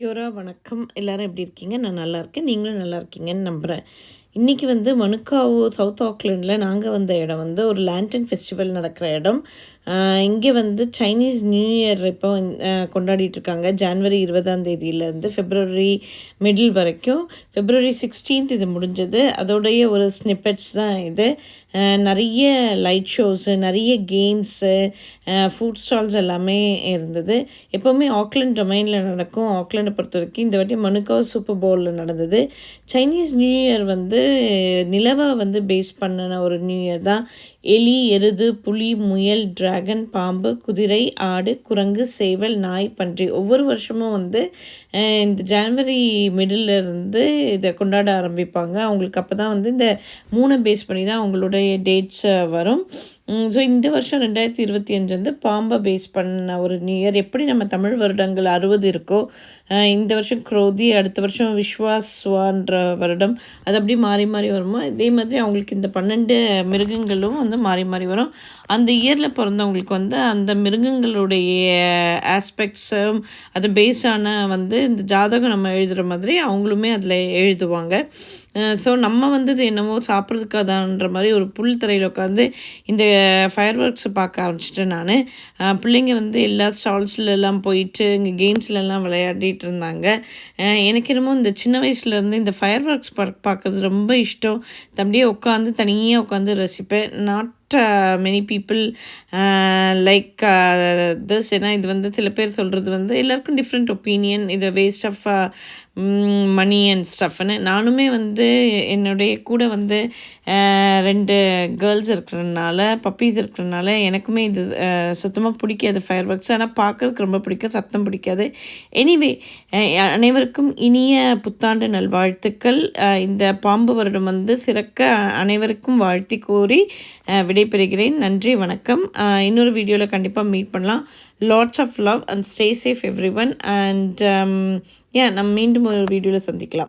யோரா வணக்கம். எல்லாரும் எப்படி இருக்கீங்க? நான் நல்லா இருக்கேன். நீங்களும் நல்லா இருக்கீங்கன்னு நம்புகிறேன் இன்றைக்கி வந்து மனுக்காவோ சவுத் ஆக்லாண்டில் நாங்கள் வந்த இடம் வந்து ஒரு லேண்டன் ஃபெஸ்டிவல் நடக்கிற இடம். இங்கே வந்து சைனீஸ் நியூ இயர் இப்போ கொண்டாடிட்டு இருக்காங்க ஜான்வரி இருபதாம் தேதியிலேருந்து ஃபெப்ரவரி மிடில் வரைக்கும். ஃபெப்ரவரி சிக்ஸ்டீன்த் இது முடிஞ்சது. அதோடைய ஒரு ஸ்னிப்பெட்ஸ் தான் இது. நிறைய லைட் ஷோஸு நிறைய கேம்ஸு ஃபுட் ஸ்டால்ஸ் எல்லாமே இருந்தது. எப்போவுமே ஆக்லண்ட் டொமைனில் நடக்கும். ஆக்லண்டை பொறுத்த வரைக்கும் இந்த வாட்டி மனுக்காவ் சூப்பர் பவுலில் நடந்தது. சைனீஸ் நியூ இயர் வந்து நிலவை வந்து பேஸ் பண்ணின ஒரு நியூ இயர் தான் எலி எருது புலி முயல் டிராகன் பாம்பு குதிரை ஆடு குரங்கு சேவல் நாய் பன்றி. ஒவ்வொரு வருஷமும் வந்து இந்த ஜனவரி மிடில் இருந்து இதை கொண்டாட ஆரம்பிப்பாங்க. அவங்களுக்கு அப்போ தான் வந்து இந்த மூணை பேஸ் பண்ணி தான் அவங்களுடைய டேட்ஸ் வரும். ஸோ இந்த வருஷம் ரெண்டாயிரத்தி இருபத்தி அஞ்சு வந்து பாம்பை பேஸ் பண்ண ஒரு நியூ இயர் எப்படி நம்ம தமிழ் வருடங்கள் அறுபது இருக்கோ இந்த வருஷம் குரோதி அடுத்த வருஷம் விஸ்வாஸ்வான்ற வருடம். அது அப்படி மாறி மாறி வருமோ? இதே மாதிரி அவங்களுக்கு இந்த பன்னெண்டு மிருகங்களும் வந்து மாறி மாறி வரும். அந்த இயரில் பிறந்தவங்களுக்கு வந்து அந்த மிருகங்களுடைய ஆஸ்பெக்ட்ஸும் அது பேஸான வந்து இந்த ஜாதகம் நம்ம எழுதுகிற மாதிரி அவங்களுமே அதில் எழுதுவாங்க. ஸோ நம்ம வந்து இது என்னமோ சாப்பிட்றதுக்காதான்ற மாதிரி ஒரு புல் தரையில் உட்காந்து இந்த ஃபயர் ஒர்க்ஸை பார்க்க ஆரம்பிச்சிட்டேன் நான். பிள்ளைங்க வந்து எல்லா ஸ்டால்ஸ்லலாம் போயிட்டு இங்கே கேம்ஸ்லலாம் விளையாடிட்டு இருந்தாங்க. எனக்கு என்னமோ இந்த சின்ன வயசுலேருந்து இந்த ஃபயர் ஒர்க்ஸ் பார்க்குறது ரொம்ப இஷ்டம். தம்பியே உட்காந்து தனியாக உட்காந்து ரசிப்பேன். Not many people like this ஏன்னா இது வந்து சில பேர் சொல்கிறது வந்து எல்லாருக்கும் டிஃப்ரெண்ட் ஒப்பீனியன் இது வேஸ்ட் ஆஃப் மணி அண்ட் ஸ்டஃப்னு நானுமே வந்து என்னுடைய கூட வந்து ரெண்டு கேர்ள்ஸ் இருக்கிறதுனால பப்பீஸ் இருக்கிறதுனால எனக்குமே இது சுத்தமாக பிடிக்காது ஃபயர் ஒர்க்ஸ் ஆனால் பார்க்கறதுக்கு ரொம்ப பிடிக்கும் சத்தம் பிடிக்காது. எனிவே அனைவருக்கும் இனிய புத்தாண்டு நல்வாழ்த்துக்கள். இந்த பாம்பு வருடம் வந்து சிறக்க அனைவருக்கும் வாழ்த்தி கூறி விடைபெறுகிறேன். நன்றி வணக்கம். இன்னொரு வீடியோவில் கண்டிப்பாக மீட் பண்ணலாம். Lots of love and stay safe everyone and ஏன் நம்ம மீண்டும் ஒரு வீடியோவில் சந்திக்கலாம்.